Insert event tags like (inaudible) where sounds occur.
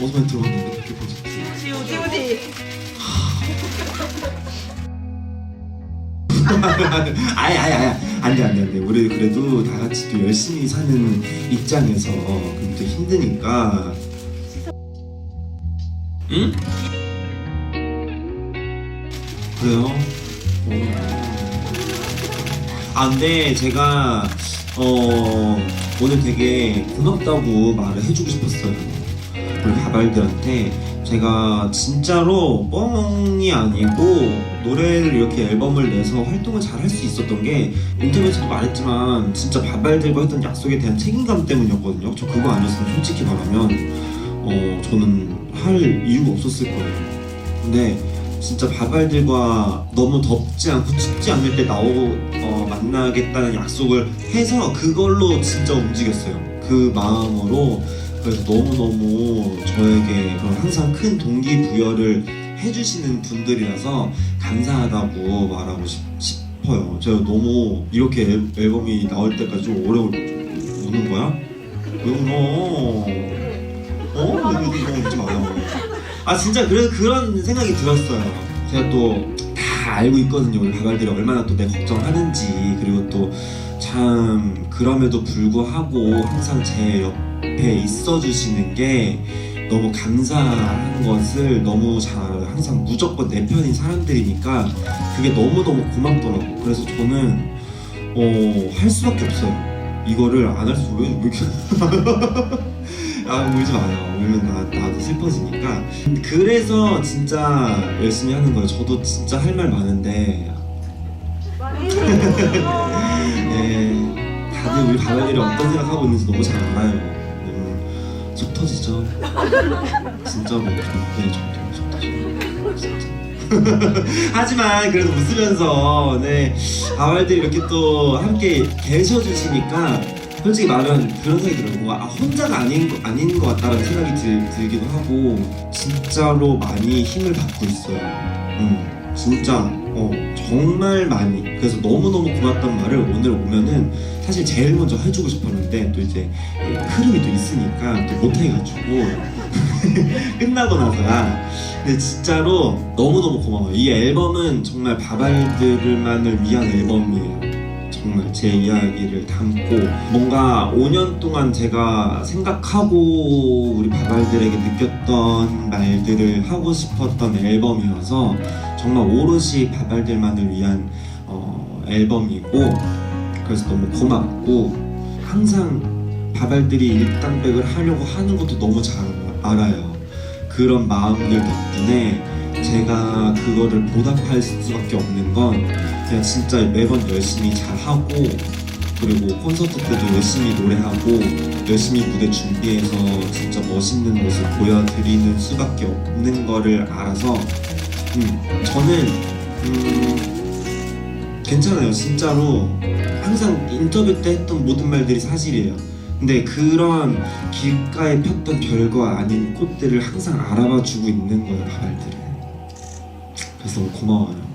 어디서 많이 들어봤는데 그렇게 프로젝트 G.O.D. 아예 아예 아예 안돼 안돼 안돼 우리 그래도 다 같이 또 열심히 사는 입장에서 그럼 또 힘드니까 응? 그래요? 오. 아 근데 제가 어 오늘 되게 고맙다고 말을 해주고 싶었어요 우리 가발들한테 제가 진짜로 뻥이 아니고 노래를 이렇게 앨범을 내서 활동을 잘 할 수 있었던 게 인터뷰에서도 말했지만 진짜 바발들과 했던 약속에 대한 책임감 때문이었거든요. 저 그거 아니었으면 솔직히 말하면 어 저는 할 이유가 없었을 거예요. 근데 진짜 바발들과 너무 덥지 않고 춥지 않을 때 나오 어, 만나겠다는 약속을 해서 그걸로 진짜 움직였어요. 그 마음으로 그래서 너무너무 저에게 그런 항상 큰 동기부여를 해주시는 분들이라서 감사하다고 말하고 싶, 싶어요. 제가 너무 이렇게 앨, 앨범이 나올 때까지 좀 오래 울- 우는 거야? 왜 울어? 어? 왜? 울지 마요. 아 진짜 그래 그런 생각이 들었어요. 제가 또 다 알고 있거든요. 우리 바발들이 얼마나 또 내 걱정하는지 그리고 또 참 그럼에도 불구하고 항상 제 옆에 있어 주시는 게 너무 감사한 것을 너무 잘 항상 무조건 내 편인 사람들이니까 그게 너무 너무 고맙더라고. 그래서 저는 어, 할 수밖에 없어요. 이거를 안 할 수 왜 왜 이렇게 아 울지 마요. 울면 나 나도 슬퍼지니까. 그래서 진짜 열심히 하는 거예요. 저도 진짜 할 말 많은데 예, 다들 우리 바다들이 어떤 생각하고 있는지 너무 잘 알아요. 음, 속 터지죠. 진짜로. 네, 속 터져요. 진짜. (laughs) 하지만 그래도 웃으면서 네 아왈들이 이렇게 또 함께 계셔주시니까 솔직히 말하면 그런 생각이 들어요. 아, 혼자가 아닌 거, 아닌 것 같다는 생각이 들, 들기도 하고 진짜로 많이 힘을 받고 있어요. 음, 진짜 어, 정말 많이. 그래서 너무 너무 고맙단 말을 오늘 오면은 사실 제일 먼저 해주고 싶었는데 또 이제 흐름이 또 있으니까 또 못해가지고 (laughs) 끝나고 나서 야. 근데 진짜로 너무 너무 고마워요. 이 앨범은 정말 바발들만을 위한 앨범이에요. 정말 제 이야기를 담고 뭔가 5년 동안 제가 생각하고 우리 바발들에게 느꼈던 말들을 하고 싶었던 앨범이어서 정말 오롯이 바발들만을 위한 어, 앨범이고 그래서 너무 고맙고 항상 바발들이 일당백을 하려고 하는 것도 너무 잘 알아요. 그런 마음들 덕분에 제가 그거를 보답할 수밖에 없는 건 그냥 진짜 매번 열심히 잘 하고 그리고 콘서트 때도 열심히 노래하고 열심히 무대 준비해서 진짜 멋있는 모습 보여드리는 수밖에 없는 거를 알아서 음, 저는 음, 괜찮아요 진짜로 항상 인터뷰 때 했던 모든 말들이 사실이에요 근데 그런 길가에 폈던 별거 아닌 꽃들을 항상 알아봐 주고 있는 거예요 바발들은. 그래서 고마워요